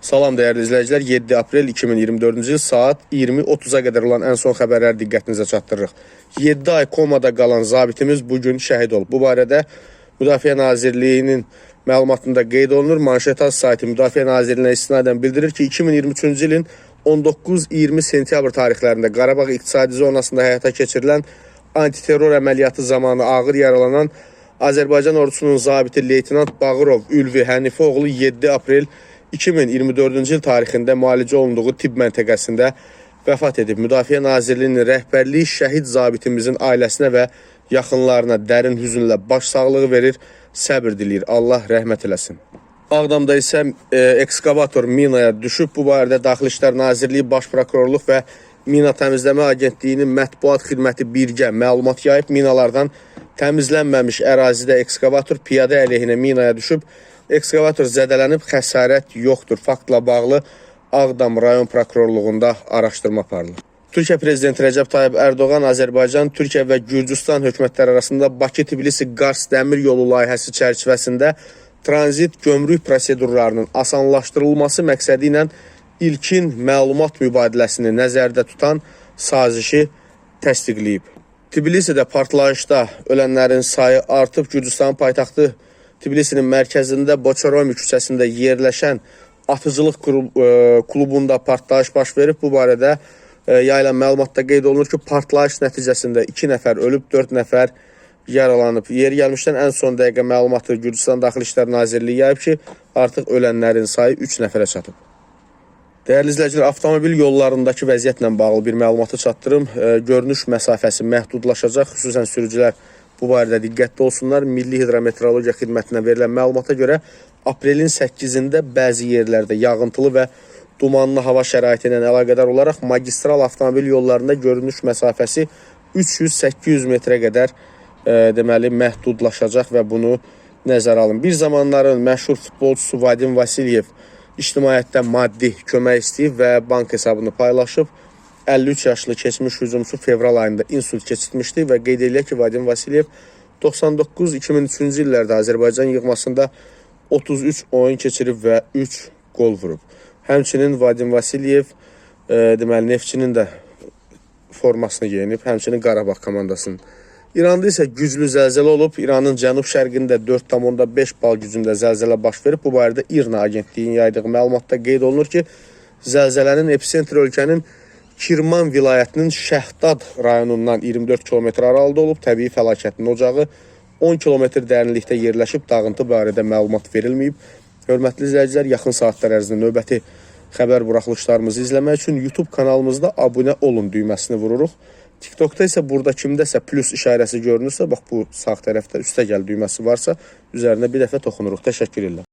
Salam dəyərli izləyicilər, 7 aprel 2024-cü il saat 20:30-a qədər olan ən son xəbərləri diqqətinizə çatdırırıq. 7 ay komada qalan zabitimiz bu gün şəhid olub. Bu barədə Müdafiə Nazirliyinin məlumatında qeyd olunur. Manşetaj sayti Müdafiə Nazirliyinə istinadən bildirir ki, 2023-cü ilin 19-20 sentyabr tarixlərində Qarabağ iqtisadi zonasında həyata keçirilən antiterror əməliyyatı zamanı ağır yaralanan Azərbaycan ordusunun zabiti leytenant Bağırov Ülvi Hənifi oğlu 7 aprel 2024-cü il tarixində müalicə olunduğu tibb məntəqəsində vəfat edib. Müdafiə Nazirliyinin rəhbərliyi şəhid zabitimizin ailəsinə və yaxınlarına dərin hüzünlə baş sağlığı verir, səbir diləyir. Allah rəhmət eləsin. Ağdamda isə e, ekskavator minaya düşüb. Bu barədə Daxili İşlər Nazirliyi Baş Prokurorluq və Mina Təmizləmə Agentliyinin mətbuat xidməti birgə məlumat yayıb. Minalardan təmizlənməmiş ərazidə ekskavator piyada əleyhinə minaya düşüb. Ekskavator zədələnib, xəsarət yoxdur. Faktla bağlı Ağdam rayon prokurorluğunda araşdırma aparılır. Türkiyə prezidenti Rəcəb Tayyib Ərdoğan Azərbaycan, Türkiyə və Gürcüstan hökumətləri arasında Bakı-Tbilisi-Qars dəmir yolu layihəsi çərçivəsində tranzit gömrük prosedurlarının asanlaşdırılması məqsədi ilə ilkin məlumat mübadiləsini nəzərdə tutan sazişi təsdiqləyib. Tbilisidə partlayışda ölənlərin sayı artıb. Gürcüstanın paytaxtı Tbilisinin mərkəzində Boçoromi küçəsində yerləşən atıcılıq e, klubunda partlayış baş verib. Bu barədə e, yayılan məlumatda qeyd olunur ki, partlayış nəticəsində 2 nəfər ölüb, 4 nəfər yaralanıb. Yeri gəlmişdən ən son dəqiqə məlumatı Gürcüstan Daxili İşlər Nazirliyi yayıb ki, artıq ölənlərin sayı 3 nəfərə çatıb. Dəyərli izləyicilər, avtomobil yollarındakı vəziyyətlə bağlı bir məlumatı çatdırım. E, görünüş məsafəsi məhdudlaşacaq. Xüsusən sürücülər bu barədə diqqətli olsunlar. Milli Hidrometeorologiya Xidmətindən verilən məlumata görə aprelin 8-də bəzi yerlərdə yağıntılı və dumanlı hava şəraiti ilə əlaqədar olaraq magistral avtomobil yollarında görünüş məsafəsi 300-800 metrə qədər e, deməli məhdudlaşacaq və bunu nəzərə alın. Bir zamanların məşhur futbolçusu Vadim Vasilyev ictimaiyyətdən maddi kömək istəyib və bank hesabını paylaşıb. 53 yaşlı keçmiş hücumçu fevral ayında insult keçirmişdi və qeyd eləyək ki, Vadim Vasilyev 99-2003-cü illərdə Azərbaycan yığmasında 33 oyun keçirib və 3 qol vurub. Həmçinin Vadim Vasilyev e, deməli Neftçinin də formasını geyinib, həmçinin Qarabağ komandasının. İranda isə güclü zəlzələ olub. İranın cənub-şərqində 4,5 bal gücündə zəlzələ baş verib. Bu barədə İRNA agentliyinin yaydığı məlumatda qeyd olunur ki, zəlzələnin epitsentri ölkənin Kirman vilayətinin Şəhdad rayonundan 24 km aralıda olub. Təbii fəlakətin ocağı 10 km dərinlikdə yerləşib. Dağıntı barədə məlumat verilməyib. Hörmətli izləyicilər, yaxın saatlar ərzində növbəti xəbər buraxılışlarımızı izləmək üçün YouTube kanalımızda abunə olun düyməsini vururuq. TikTokda isə burada kimdəsə plus işarəsi görünürsə, bax bu sağ tərəfdə üstə gəl düyməsi varsa, üzərinə bir dəfə toxunuruq. Təşəkkür edirəm.